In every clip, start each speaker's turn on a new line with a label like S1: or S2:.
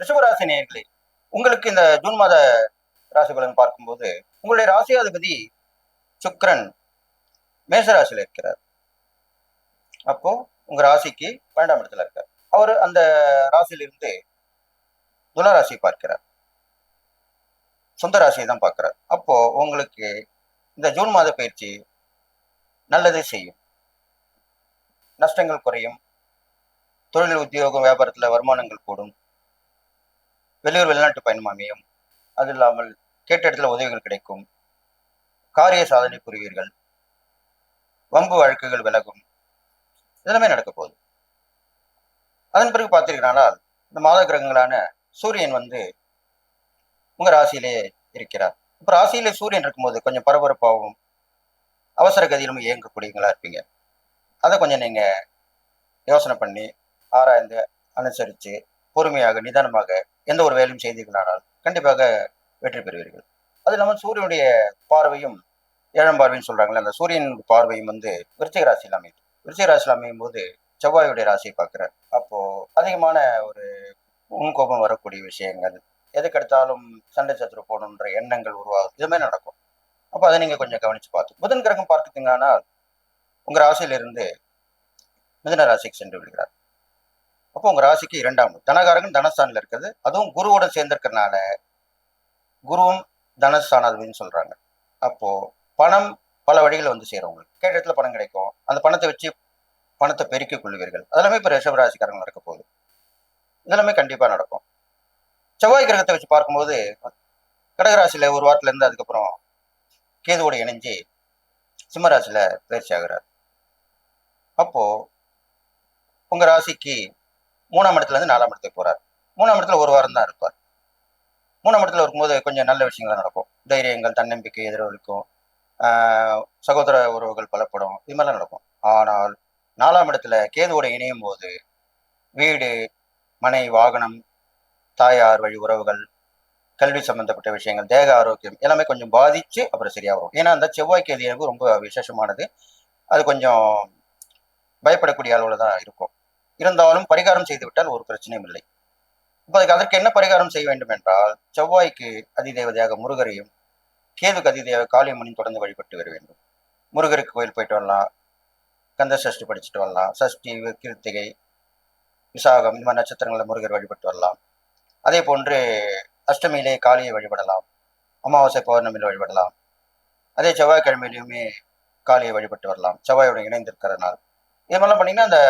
S1: ரிஷபராசி நேர்களே உங்களுக்கு இந்த ஜூன் மாத ராசி பலன் பார்க்கும்போது உங்களுடைய ராசியாதிபதி சுக்கிரன் மேசராசியில் இருக்கிறார். அப்போ உங்க ராசிக்கு பன்னெண்டாம் இடத்துல இருக்கார். அவர் அந்த ராசியிலிருந்து துளராசியை பார்க்கிறார். சொந்த ராசியை தான் பார்க்கிறார். அப்போ உங்களுக்கு இந்த ஜூன் மாத பயிற்சி நல்லதே செய்யும். நஷ்டங்கள் குறையும். தொழில் உத்தியோகம் வியாபாரத்தில் வருமானங்கள் கூடும். வெளியூர் வெளிநாட்டு பயணம் அமையும் அது இல்லாமல் கேட்ட இடத்துல உதவிகள் கிடைக்கும். காரிய சாதனை புரிவீர்கள். வம்பு வழக்குகள் விலகும். இதெல்லாமே நடக்க போகுது. அதன் பிறகு பார்த்தீர்களானால் இந்த மாத கிரகங்களான சூரியன் வந்து உங்க ராசியிலேயே இருக்கிறார். இப்போ ராசியிலே சூரியன் இருக்கும்போது கொஞ்சம் பரபரப்பாகவும் அவசர கதியிலும் இயங்கக்கூடியவங்களா இருப்பீங்க. அதை கொஞ்சம் நீங்க யோசனை பண்ணி ஆராய்ந்து அனுசரித்து பொறுமையாக நிதானமாக எந்த ஒரு வேலையும் செய்தீர்களானால் கண்டிப்பாக வெற்றி பெறுவீர்கள். அது இல்லாமல் சூரியனுடைய பார்வையும் ஏழாம் பார்வைன்னு சொல்றாங்களே அந்த சூரியன் பார்வையும் வந்து விருச்சிக ராசியில் அமையும். விருச்சிக ராசியில் அமையும் போது செவ்வாயுடைய ராசியை பார்க்குறார். அப்போ அதிகமான ஒரு முன்கோபம் வரக்கூடிய விஷயங்கள் எதுக்கெடுத்தாலும் சண்டை சத்துரு போகணுன்ற எண்ணங்கள் உருவாகும். இதுமாதிரி நடக்கும். அப்போ அதை நீங்கள் கொஞ்சம் கவனித்து பார்த்து புதன் கிரகம் பார்த்துட்டீங்கன்னா உங்கள் ராசியிலிருந்து மிதன ராசிக்கு சென்று விடுகிறார். அப்போ உங்க ராசிக்கு இரண்டாம் தனகாரகன் தனஸ்தானில் இருக்குது அதுவும் குருவோட சேர்ந்திருக்கிறனால குருவும் தனஸ்தானாதிபதினு சொல்றாங்க. அப்போ பணம் பல வழிகள் வந்து சேரும் உங்களுக்கு. கேட்ட இடத்துல பணம் கிடைக்கும். அந்த பணத்தை வச்சு பணத்தை பெருக்கிக் கொள்வீர்கள். அதெல்லாமே இப்போ ரிஷபராசிக்காரங்க நடக்க போகுது. இதெல்லாமே கண்டிப்பாக நடக்கும். செவ்வாய் கிரகத்தை வச்சு பார்க்கும்போது கடகராசியில் ஒரு வாரத்துல இருந்து அதுக்கப்புறம் கேதுவோட இணைஞ்சு சிம்மராசியில் பயிற்சி ஆகிறார். அப்போ உங்க ராசிக்கு மூணாம் இடத்துல இருந்து நாலாம் இடத்துக்கு போறாரு. மூணாம் இடத்துல ஒரு வாரம் தான் இருப்பார். மூணாம் இடத்துல இருக்கும்போது கொஞ்சம் நல்ல விஷயங்கள் நடக்கும். தைரியங்கள் தன்னம்பிக்கை எதிரொலிக்கும். சகோதர உறவுகள் பலப்படும். இது மாதிரிலாம் நடக்கும். ஆனால் நாலாம் இடத்துல கேதுவோட இணையும் போது வீடு மனை வாகனம் தாயார் வழி உறவுகள் கல்வி சம்பந்தப்பட்ட விஷயங்கள் தேக ஆரோக்கியம் எல்லாமே கொஞ்சம் பாதிச்சு அப்புறம் சரியாக வரும். ஏன்னா அந்த செவ்வாய் கேது எனக்கு ரொம்ப விசேஷமானது. அது கொஞ்சம் பயப்படக்கூடிய அளவில் தான் இருக்கும். இருந்தாலும் பரிகாரம் செய்துவிட்டால் ஒரு பிரச்சனையும் இல்லை. இப்போ அதுக்கு அதற்கு என்ன பரிகாரம் செய்ய வேண்டும் என்றால் செவ்வாய்க்கு அதிதேவதையாக முருகரையும் கேதுக்கு அதிதேவ காளியம்மனையும் தொடர்ந்து வழிபட்டு வர வேண்டும். முருகருக்கு கோயில் போயிட்டு வரலாம். கந்த சஷ்டி படிச்சுட்டு வரலாம். சஷ்டி கிருத்திகை விசாகம் இந்த மாதிரி நட்சத்திரங்களில் முருகர் வழிபட்டு வரலாம். அதே போன்று அஷ்டமியிலே காளியை வழிபடலாம். அமாவாசை பௌர்ணமியில் வழிபடலாம். அதே செவ்வாய்க்கிழமையிலையுமே காளியை வழிபட்டு வரலாம். செவ்வாயோட இணைந்திருக்கிறதுனால இது மாதிரிலாம் பண்ணீங்கன்னா அந்த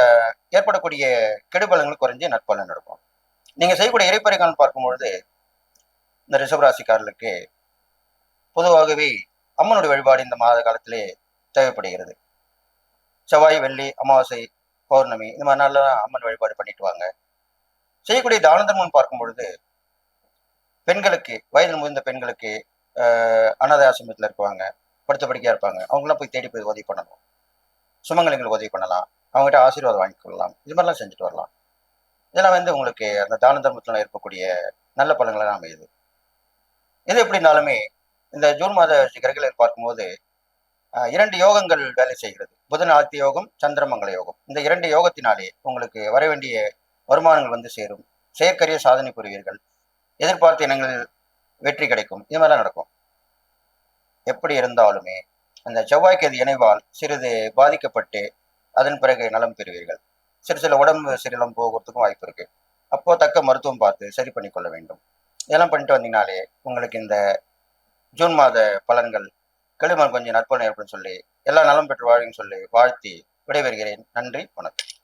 S1: ஏற்படக்கூடிய கெடுபலங்கள் குறைஞ்சி நற்பலன் நடக்கும். நீங்க செய்யக்கூடிய இறைப்பறைகள் பார்க்கும்பொழுது இந்த ரிஷபராசிக்காரர்களுக்கு பொதுவாகவே அம்மனுடைய வழிபாடு இந்த மாத காலத்திலே தேவைப்படுகிறது. செவ்வாய் வெள்ளி அமாவாசை பௌர்ணமி இந்த மாதிரி நாள்லாம் அம்மன் வழிபாடு பண்ணிட்டு வாங்க. செய்யக்கூடிய தான தர்மம் பார்க்கும் பொழுது பெண்களுக்கு வயதில் முதிர்ந்த பெண்களுக்கு அனாதை ஆசிரமத்தில் இருக்குவாங்க படுத்த படிக்கையாக இருப்பாங்க. அவங்களாம் போய் தேடி போய் உதவி பண்ணணும். சுமங்கலிங்களுக்கு உதவி பண்ணலாம். அவங்ககிட்ட ஆசீர்வாதம் வாங்கி கொள்ளலாம். இது மாதிரிலாம் செஞ்சுட்டு வரலாம். இதெல்லாம் வந்து உங்களுக்கு அந்த தான தர்மத்தில் இருக்கக்கூடிய நல்ல பலன்களாக அமையுது. எது எப்படி இருந்தாலுமே இந்த ஜூன் மாத கிரகங்களை பார்க்கும்போது ஆஹ், இரண்டு யோகங்கள் வேலை செய்கிறது. புதன் ஆதித்ய யோகம் சந்திரமங்கல யோகம். இந்த இரண்டு யோகத்தினாலே உங்களுக்கு வர வேண்டிய வருமானங்கள் வந்து சேரும். செயற்கரிய சாதனை புரிவீர்கள். எதிர்பார்த்த இனங்கள் வெற்றி கிடைக்கும். இது மாதிரிலாம் நடக்கும். எப்படி இருந்தாலுமே அந்த செவ்வாய்க்கு இணைவால் சிறிது பாதிக்கப்பட்டு அதன் பிறகு நலம் பெறுவீர்கள். சிறு சில உடம்பு சிறிலம் போகிறதுக்கும் வாய்ப்பு இருக்கு. அப்போ தக்க மருத்துவம் பார்த்து சரி பண்ணி கொள்ள வேண்டும். இதெல்லாம் பண்ணிட்டு வந்தீங்கனாலே உங்களுக்கு இந்த ஜூன் மாத பலன்கள் கெளிமன் கொஞ்சம் நற்பலன் ஏற்படும் சொல்லி எல்லா நலம் பெற்று வாழுன்னு சொல்லி வாழ்த்தி விடைபெறுகிறேன். நன்றி வணக்கம்.